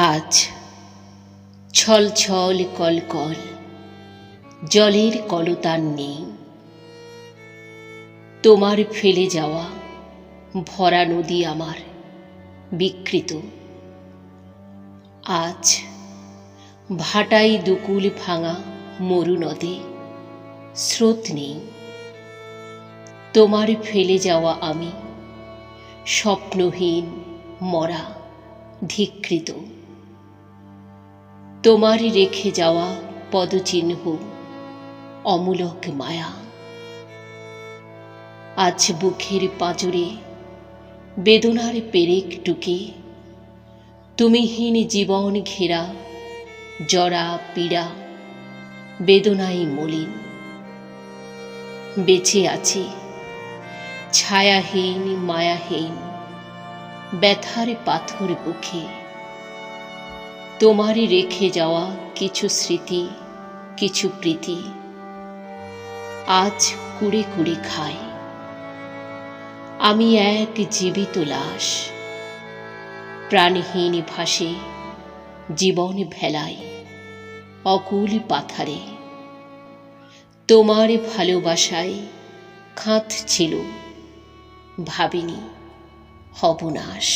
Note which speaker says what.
Speaker 1: আজ ছল ছল কল কল, জলের কলতান নেই। তোমার ফেলে যাওয়া ভরা নদী আমার বিকৃত। আজ ভাটাই দুকুল ভাঙা মরু নদে স্রোত নেই। তোমার ফেলে যাওয়া আমি স্বপ্নহীন মরা ধিকৃত। তোমার রেখে যাওয়া পদচিহ্ন, অমূলক মায়া। আজ বুকের পাঁজরে বেদনার পেরেক টুকে, তুমিহীন জীবন ঘেরা, জরা, পীড়া বেদনাই মলিন। বেঁচে আছি, ছায়াহীন, মায়াহীন, ব্যথার পাথর বুকে। তোমারই রেখে যাওয়া কিছু স্মৃতি, কিছু প্রীতি আজ কুড়ে কুড়ে খাই। আমি এক জীবিত লাশ, প্রাণহীন ভাসে জীবন ভেলায়, অকুল পাথারে। তোমার ভালোবাসায় খাঁত ছিল ভাবিনি, হবনাশ।